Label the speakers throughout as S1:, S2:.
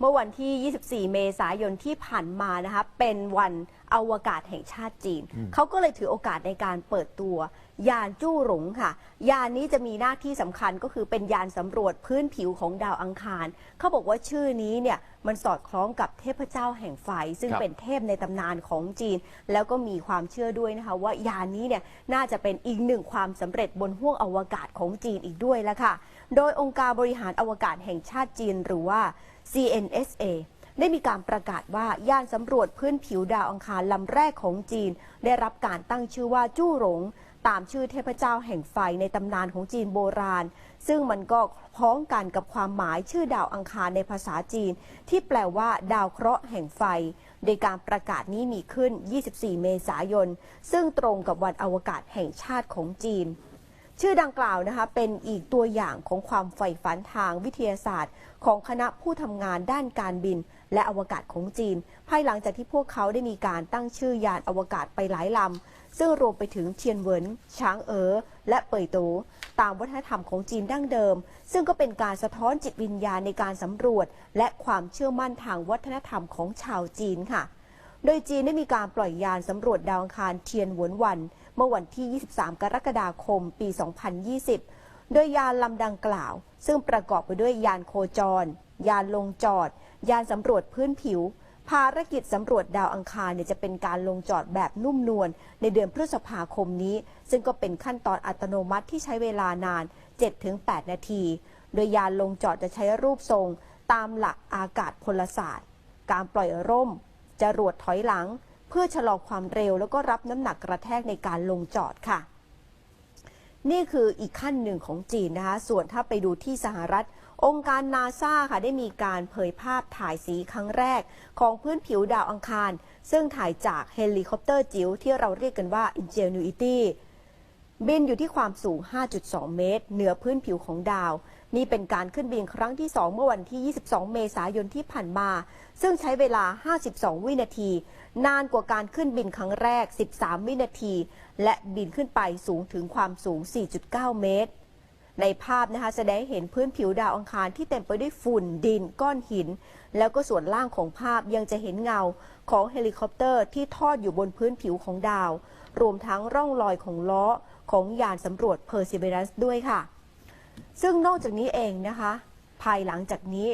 S1: เมื่อวันที่ 24 เมษายนที่ผ่านมานะคะเป็นวันอวกาศแห่งชาติจีน เขาก็เลยถือโอกาสในการเปิดตัวยานจู้หลงค่ะ ยานนี้จะมีหน้าที่สำคัญก็คือเป็นยานสำรวจพื้นผิวของดาวอังคาร เขาบอกว่าชื่อนี้เนี่ยมันสอดคล้องกับเทพเจ้าแห่งไฟ ซึ่ง
S2: ครับ
S1: เป็นเทพในตำนานของจีน แล้วก็มีความเชื่อด้วยนะคะ ว่ายานนี้เนี่ยน่าจะเป็นอีกหนึ่งความสำเร็จบนห้วงอวกาศของจีนอีกด้วยแล้วค่ะ โดยองค์การบริหารอวกาศแห่งชาติจีนหรือว่า CNSA ได้มีการประกาศว่ายานสำรวจพื้นผิวดาวอังคารลำแรกของจีน ได้รับการตั้งชื่อว่าจู้หลงตามชื่อเทพเจ้าแห่งไฟในตำนานของจีนโบราณ ซึ่งมันก็พ้องกันกับความหมายชื่อดาวอังคารในภาษาจีน ที่แปลว่า ดาวเคราะห์แห่งไฟ โดยการประกาศนี้มีขึ้น 24 เมษายน ซึ่งตรงกับวันอวกาศแห่งชาติของจีน ชื่อดังกล่าวนะคะเป็นอีกตัวอย่างของความใฝ่ฝันทางวิทยาศาสตร์ ของคณะผู้ทำงานด้านการบิน และอวกาศของจีน ภายหลังจากที่พวกเขาได้มีการตั้งชื่อยานอวกาศไปหลายลำ ซึ่งรวมไปถึงเทียนเหวินช้างเอ๋อและเป่ยโตตามวัฒนธรรมของจีนดั้งเดิม ซึ่งก็เป็นการสะท้อนจิตวิญญาณในการสำรวจ และความเชื่อมั่นทางวัฒนธรรมของชาวจีนค่ะ โดยจีนได้มีการปล่อยยานสำรวจดาวอังคารเทียนหวนวัน เมื่อวันที่ 23 กรกฎาคม ปี 2020 โดยยานลำดังกล่าว ซึ่งประกอบไปด้วยยานโคจร ยานลงจอด ยานสำรวจพื้นผิว ภารกิจสำรวจดาวอังคารเนี่ยจะเป็นการลงจอดแบบนุ่มนวลในเดือนพฤษภาคมนี้ ซึ่งก็เป็นขั้นตอนอัตโนมัติที่ใช้เวลานาน 7-8 นาที โดยยานลงจอดจะใช้รูปทรง ตามหลักอากาศพลศาสตร์ การปล่อยร่ม จรวดถอยหลัง เพื่อชะลอความเร็วแล้วก็รับน้ำหนักกระแทกในการลงจอดค่ะ นี่คืออีกขั้นหนึ่งของจีนนะคะ ส่วนถ้าไปดูที่สหรัฐ องค์การนาซาค่ะได้มีการเผยภาพถ่ายสีครั้งแรก ของพื้นผิวดาวอังคาร ซึ่งถ่ายจากเฮลิคอปเตอร์จิ๋วที่เราเรียกกันว่า Ingenuity บินอยู่ที่ความสูง 5.2 เมตร เหนือพื้นผิวของดาว นี่เป็นการขึ้นบินครั้งที่ 2 เมื่อวันที่ 22 เมษายนที่ผ่านมา ซึ่งใช้เวลา 52 วินาที นานกว่าการขึ้นบินครั้งแรก 13 วินาที และบินขึ้นไปสูงถึงความสูง 4.9 เมตร ในภาพนะคะแสดงเห็นพื้นผิวดาวอังคารที่เต็มไปด้วยฝุ่นดินก้อนหิน แล้วก็ส่วนล่างของภาพยังจะเห็นเงาของเฮลิคอปเตอร์ที่ทอดอยู่บนพื้นผิวของดาว รวมทั้งร่องรอยของล้อของยานสำรวจ Perseverance ด้วยค่ะ ซึ่งนอกจากนี้เองนะคะ ภายหลังจากนี้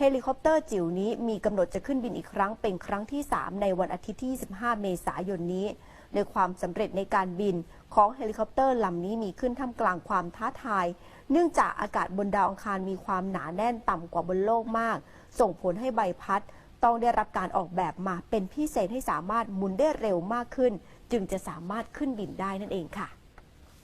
S1: เฮลิคอปเตอร์จิ๋วนี้มีกำหนดจะขึ้นบินอีกครั้งเป็นครั้งที่ 3 ในวันอาทิตย์ที่ 25 เมษายนนี้โดยความสำเร็จในการบินของเฮลิคอปเตอร์ลำนี้มีขึ้นท่ามกลางความท้าทาย เนื่องจากอากาศบนดาวอังคารมีความหนาแน่นต่ำกว่าบนโลกมาก ส่งผลให้ใบพัด ต้องได้รับการออกแบบมาเป็นพิเศษให้สามารถหมุนได้เร็วมากขึ้น จึงจะสามารถขึ้นบินได้นั่นเองค่ะ